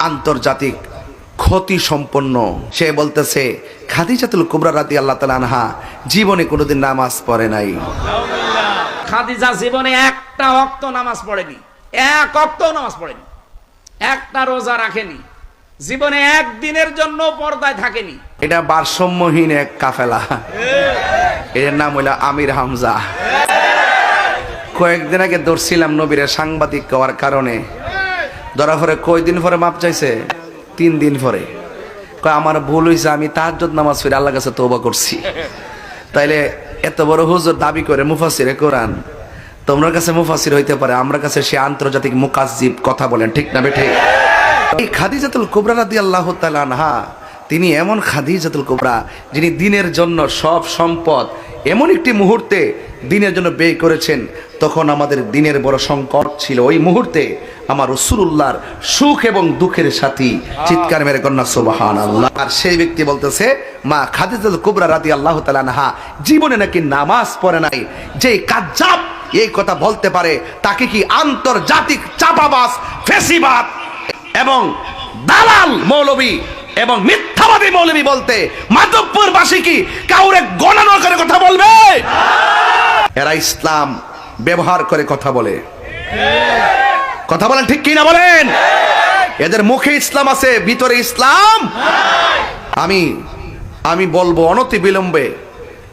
আন্তর্জাতিক ক্ষতি সম্পন্ন। সে বলতেছে খাদিজাতুল কুবরা রাতি আল্লাহ তালা আনহা জীবনে কোনোদিন নামাজ পড়ে নাই। খাদিজা জীবনে একটা অক্ত নামাজ পড়েনি। এক অক্ত নামাজ পড়েনি। একটা রোজা রাখেনি। জীবনে একদিনের জন্য পর্দায় থাকেনি। এটা ভারসাম্যহীন এক কাফেলা। এর নাম হইল আমির হামজা। কয়েকদিন আগে ধরছিলাম নবীরে সাংবাদিক হওয়ার কারণে। ধরা পরে কয়দিন পরে মাপ চাইছে? তিন দিন পরে। কয়, আমার ভুল হয়েছে আমি তাহাজ্জুদ নামাজ পড়ে আল্লাহ কাছে তওবা করছি। তাইলে এত বড় হুজুর দাবি করে মুফাসিরে কোরআন তোমার কাছে মুফাসির হইতে পারে, আমরা কাছে সে আন্তর্জাতিক মুকাজ্জিব কথা বলেন, ঠিক না বেঠে? এই খাদিজাতুল কুবরা রাদি আল্লাহ আনহা, তিনি এমন খাদিজাতুল কুবরা, যিনি দিনের জন্য সব সম্পদ, এমন একটি মুহূর্তে দিনের জন্য ব্যয় করেছেন তখন আমাদের দিনের বড় সংকট ছিল। ওই মুহূর্তে আমার রসুল্লাহর সুখ এবং দুঃখের সাথী চিৎকার মেরে কন্যা সুবাহান আল্লাহ আর সেই ব্যক্তি বলতেছে, মা খাদিজাতুল কুবরা রাদি আল্লাহ আনহা, জীবনে নাকি নামাজ পড়ে নাই। যে কাজ্জাব এই কথা বলতে পারে, তাকে কি আন্তর্জাতিক চাপাবাস ফেসিবাদ এবং দালাল মৌলবী এবং মিথ্যাবাদী মৌলবী বলতে মাধবপুর বাসী কি কাউরে গণনা করে কথা বলবে? এরা ইসলাম ব্যবহার করে কথা বলে। কথা বলেন ঠিক কি না বলেন? এদের মুখে ইসলাম আছে, ভিতরে ইসলাম আমি আমি বলব অনতি বিলম্বে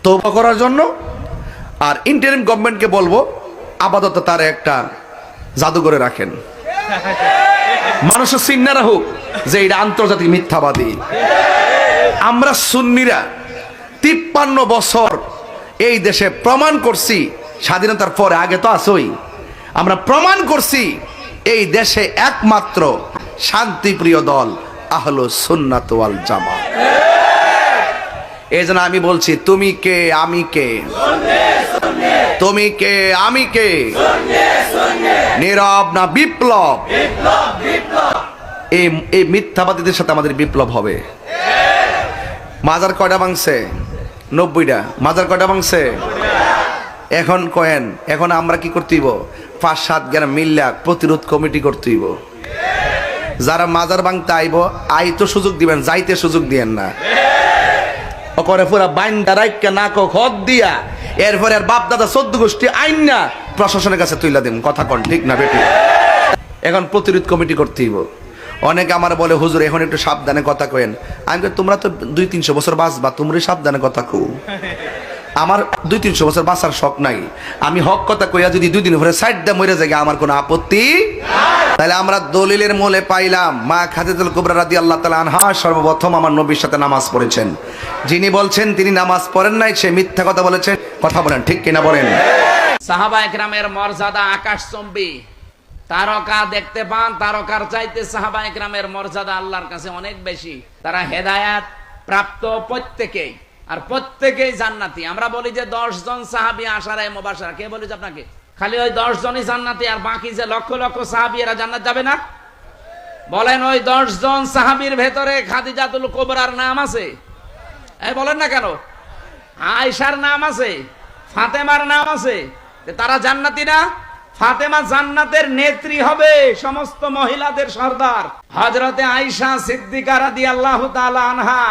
তৌবা করার জন্য। আর ইন্টারিম গভর্নমেন্টকে বলব, আপাতত তার একটা জাদুঘরে রাখেন। মানুষের সিন্নারা হোক, যে এটা আন্তর্জাতিক মিথ্যাবাদী। আমরা সুন্নিরা, তিপ্পান্ন বছর এই দেশে প্রমাণ করছি স্বাধীনতার পরে আগে তো আসই আমরা প্রমাণ করছি এই দেশে একমাত্র শান্তিপ্রিয় দল আহলো সুন্নাত ওয়াল জামা এই জন্য আমি বলছি, তুমি কে, আমি কে? তুমি কে, আমি কে? নীরব না বিপ্লব? এই মিথ্যাবাদীদের সাথে আমাদের বিপ্লব হবে। মাজার কয়টা ভাঙছে? নব্বইটা। মাজার কয়টা ভাঙছে? এখন কয়েন, এখন আমরা কি করতেইব পাঁচ, সাত গ্রাম মিল্লা প্রতিরোধ কমিটি করতেইব যারা মাজার ভাঙতে আইব, আই তো সুযোগ দিবেন, যাইতে সুযোগ দিয়েন না। করে পুরা বাইন্দা রাইকা নাক খদ দিয়া। এরপরে আর বাপ দাদা চোদ্দ গোষ্ঠী আইন না, প্রশাসনের কাছে তুইলা দিন। কথা কন, ঠিক না বেটি? এখন প্রতিরোধ কমিটি করতেইব অনেকে আমার বলে, হুজুর, এখন একটু সাবধানে কথা কয়েন। আমি তোমরা তো দুই, তিনশো বছর বাঁচবা তোমরা সাবধানে কথা কও। আমার দুই তিনশো বছর বাঁচার শখ নাই। আমি হক কথা কইয়া যদি দুই দিন পরে সাইড দিয়ে মরে যাই, আমার কোনো আপত্তি তাহলে আমরা দলিলের মোলে পাইলাম, মা খাদিজুল কুবরা রাদি আল্লাহ তালা আনহা সর্বপ্রথম আমার নবীর সাথে নামাজ পড়েছেন। যিনি বলছেন, তিনি নামাজ পড়েন নাই, সে মিথ্যা কথা বলেছেন কথা বলেন, ঠিক কিনা বলেন? সাহাবা একরামের মর্যাদা আকাশ চম্বি। তারকা দেখতে পান, তারকার চাইতে সাহাবা একরামের মর্যাদা আল্লাহর কাছে অনেক বেশি। তারা হেদায়াত প্রাপ্ত প্রত্যেকেই। আর প্রত্যেকেই জান্নাতি। আমরা বলি যে দশ জন সাহাবি আসারায় মোবাসারা কে বলি আপনাকে? খালি ওই দশ জনই জান্নাতি আর বাকি যে লক্ষ লক্ষ সাহাবি, এরা জান্নাত যাবে না? বলেন ওই দশ জন সাহাবির ভেতরে খাদিজাতুল কোবরার নাম আছে? এই বলেন না কেন? আয়সার নাম আছে, ফাতেমার নাম আছে। তারা জান্নাতি না? ফাতেমা জান্নাতের নেত্রী হবে সমস্ত মহিলাদের সর্দার। হজরতে আয়সা সিদ্দিকা রাদি আল্লাহ আনহা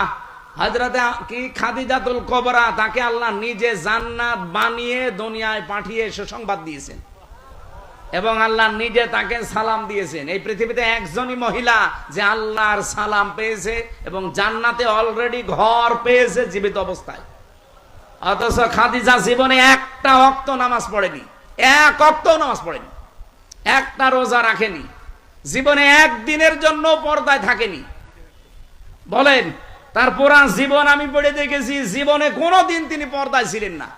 হজরতে কি খাদিজাতুল কবরা তাকে আল্লাহ নিজে জান্নাত বানিয়ে দুনিয়ায় পাঠিয়ে সুসংবাদ দিয়েছেন। এবং আল্লাহ নিজে তাকে সালাম দিয়েছেন। এই পৃথিবীতে একজনই মহিলা যে আল্লাহর সালাম পেয়েছে এবং জান্নাতে অলরেডি ঘর পেয়েছে জীবিত অবস্থায়। অথচ খাদিজা জীবনে একটা অক্ত নামাজ পড়েনি। এক অক্ত নামাজ পড়েনি। একটা রোজা রাখেনি। জীবনে একদিনের জন্য পর্দায় থাকেনি। বলেন তার পুরা জীবন আমি পড়ে দেখেছি, জীবনে কোনোদিন তিনি পর্দায় ছিলেন না।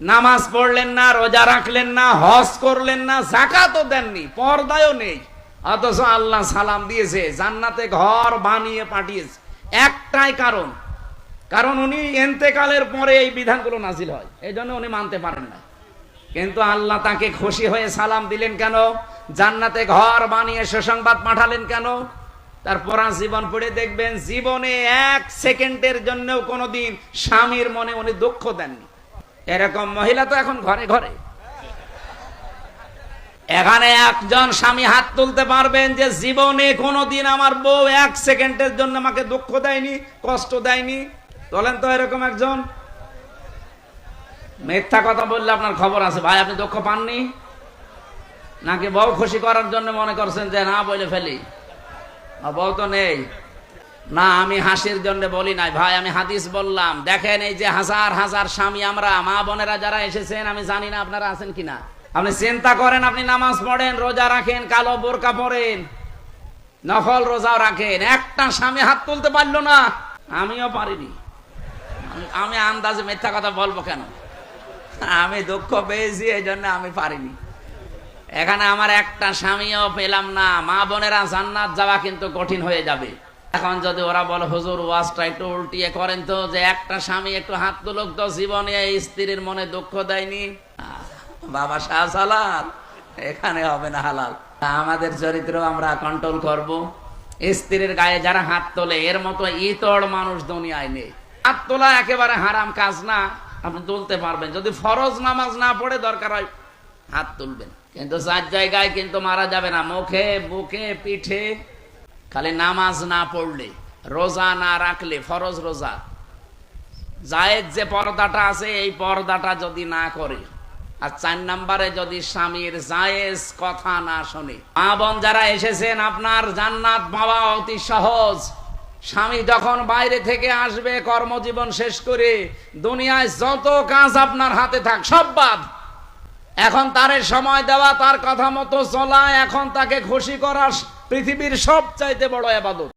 নামাজ পড়লেন না, রোজা রাখলেন না, হজ করলেন না জাকাতও দেননি, পর্দায়ও নেই। অথচ আল্লাহ সালাম দিয়েছে, জান্নাতে ঘর বানিয়ে পাঠিয়েছে। একটাই কারণ কারণ উনি এন্তেকালের পরে এই বিধানগুলো নাজিল হয়। এই জন্য উনি মানতে পারেন না। কিন্তু আল্লাহ তাকে খুশি হয়ে সালাম দিলেন কেন? জান্নাতে ঘর বানিয়ে সুসংবাদ পাঠালেন কেন? তার পরা জীবন পড়ে দেখবেন জীবনে এক সেকেন্ডের জন্যও কোনোদিন স্বামীর মনে উনি দুঃখ দেননি। এরকম মহিলা তো এখন ঘরে ঘরে। এখানে একজন স্বামী হাত তুলতে পারবেন যে জীবনে কোনোদিন আমার বউ এক সেকেন্ডের জন্য আমাকে দুঃখ দেয়নি, কষ্ট দেয়নি। বলেন তো এরকম একজন? মিথ্যা কথা বললে আপনার খবর আছে। ভাই, আপনি দুঃখ পাননি? নাকি বউ খুশি করার জন্য মনে করছেন যে না বলে ফেলি? আর তো নেই। না, আমি হাসির জন্য বলি নাই। ভাই, আমি হাদিস বললাম। দেখেন এই যে হাজার হাজার স্বামী আমরা, মা বোনেরা যারা এসেছেন, আমি জানি না আপনারা আছেন কিনা। আপনি চিন্তা করেন, আপনি নামাজ পড়েন, রোজা রাখেন, কালো বোরকা পরেন নকল রোজাও রাখেন। একটা স্বামী হাত তুলতে পারল না, আমিও পারিনি। আমি আন্দাজে মিথ্যা কথা বলব কেন? আমি দুঃখ পেয়েছি, এই জন্য আমি পারিনি। এখানে আমার একটা স্বামীও পেলাম না, মা বোনেরা জান্নাত যাওয়া কিন্তু কঠিন হয়ে যাবে। এখন যদি ওরা বলে, হুজুর, ওয়াজটা একটু উল্টিয়ে করেন তো, যে একটা স্বামী একটু হাত তুলুক তো, জীবনে স্ত্রীর মনে দুঃখ দেয়নি? বাবা শাহ হালাল এখানে হবে না হালাল। আমাদের চরিত্র আমরা কন্ট্রোল করব। স্ত্রীর গায়ে যারা হাত তোলে, এর মতো ইতর মানুষ দুনিয়ায় নেই। হাত তোলা একেবারে হারাম কাজ না, আপনি তুলতে পারবেন। যদি ফরজ নামাজ না পড়ে, দরকার হয় হাত তুলবেন। কিন্তু চার জায়গায় কিন্তু মারা যাবে না। মুখে, বুকে, পিঠে। খালি নামাজ না পড়লে, রোজা না রাখলে ফরজ রোজা। জায়েদ যে পর্দাটা আছে, এই পর্দাটা যদি না করে, আর চার নাম্বারে যদি স্বামীর জায়েজ কথা না শোনে। মা বোন যারা এসেছেন, আপনার জান্নাত পাওয়া অতি সহজ। স্বামী যখন বাইরে থেকে আসবে, কর্মজীবন শেষ করে, দুনিয়ায় যত কাজ আপনার হাতে থাক, সব বাদ। এখন তারে সময় দেওয়া, তার কথা মতো চলা, এখন তাকে খুশি করা পৃথিবীর সবচাইতে বড় আবাদত।